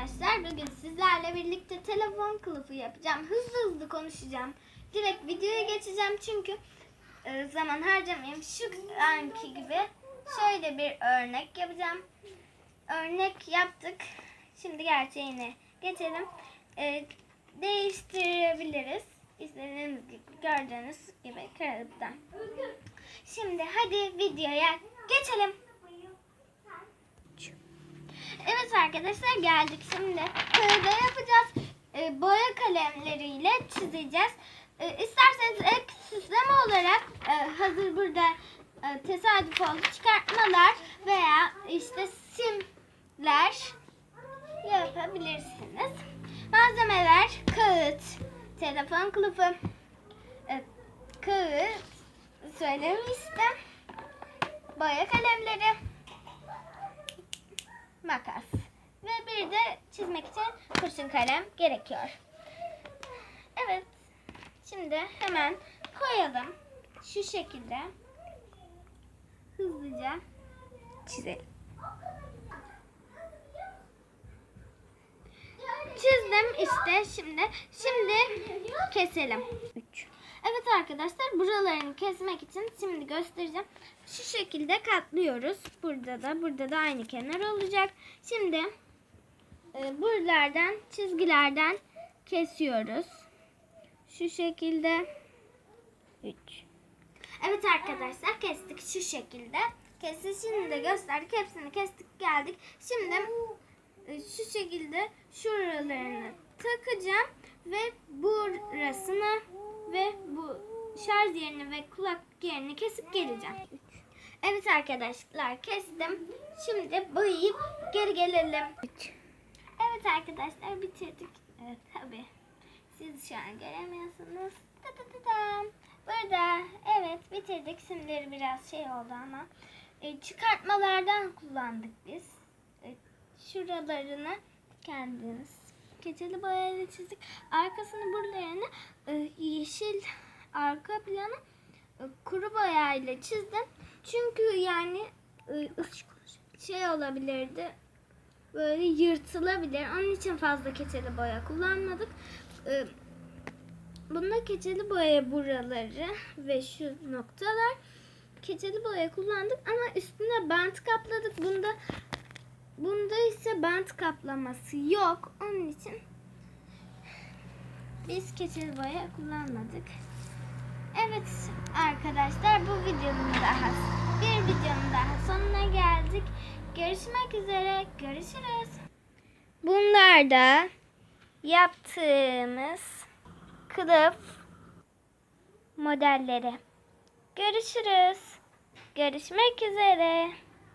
arkadaşlar. Bugün sizlerle birlikte telefon kılıfı yapacağım. Hızlı hızlı konuşacağım. Direkt videoya geçeceğim çünkü e, zaman harcamayayım. Şu anki gibi şöyle bir örnek yapacağım. Örnek yaptık. Şimdi gerçeğine geçelim. E, değiştirebiliriz. İstediğiniz gibi gördüğünüz gibi kağıttan. Şimdi hadi videoya geçelim. Evet arkadaşlar geldik şimdi. Kağıda yapacağız. Ee, boya kalemleriyle çizeceğiz. Ee, isterseniz ek süsleme olarak e, hazır burada e, tesadüf oldu çıkartmalar veya işte simler yapabilirsiniz. Malzemeler kağıt, telefon kılıfı, e, kağıt, söylemiştim. Boya kalemleri, makas ve bir de çizmek için kurşun kalem gerekiyor. Evet. Şimdi hemen koyalım. Şu şekilde hızlıca çizelim. Çizdim işte şimdi. Şimdi keselim. 3. Evet arkadaşlar buralarını kesmek için şimdi göstereceğim. Şu şekilde katlıyoruz. Burada da burada da aynı kenar olacak. Şimdi e, buralardan çizgilerden kesiyoruz. Şu şekilde 3. Evet arkadaşlar kestik şu şekilde. Kestik şimdi de gösterdik. Hepsini kestik geldik. Şimdi e, şu şekilde şuralarını takacağım ve burasını ve bu şarj yerini ve kulak yerini kesip geleceğim. Evet arkadaşlar kestim. Şimdi boyayıp geri gelelim. Evet arkadaşlar bitirdik. Evet tabi. Siz şu an göremiyorsunuz. Ta ta ta tam. Burada evet bitirdik. Simleri biraz şey oldu ama. E, çıkartmalardan kullandık biz. E, şuralarını kendiniz keçeli boyayla çizdik. Arkasını buralarını e, yeşil arka planı e, kuru boyayla çizdim. Çünkü yani e, şey olabilirdi. Böyle yırtılabilir. Onun için fazla keçeli boya kullanmadık. Bunda keçeli boya buraları ve şu noktalar keçeli boya kullandık ama üstüne bant kapladık. Bunda Bunda ise bant kaplaması yok. Onun için biz keçeli boya kullanmadık. Evet arkadaşlar bu videonun daha bir videonun daha sonuna geldik. Görüşmek üzere. Görüşürüz. Bunlar da yaptığımız kılıf modelleri. Görüşürüz. Görüşmek üzere.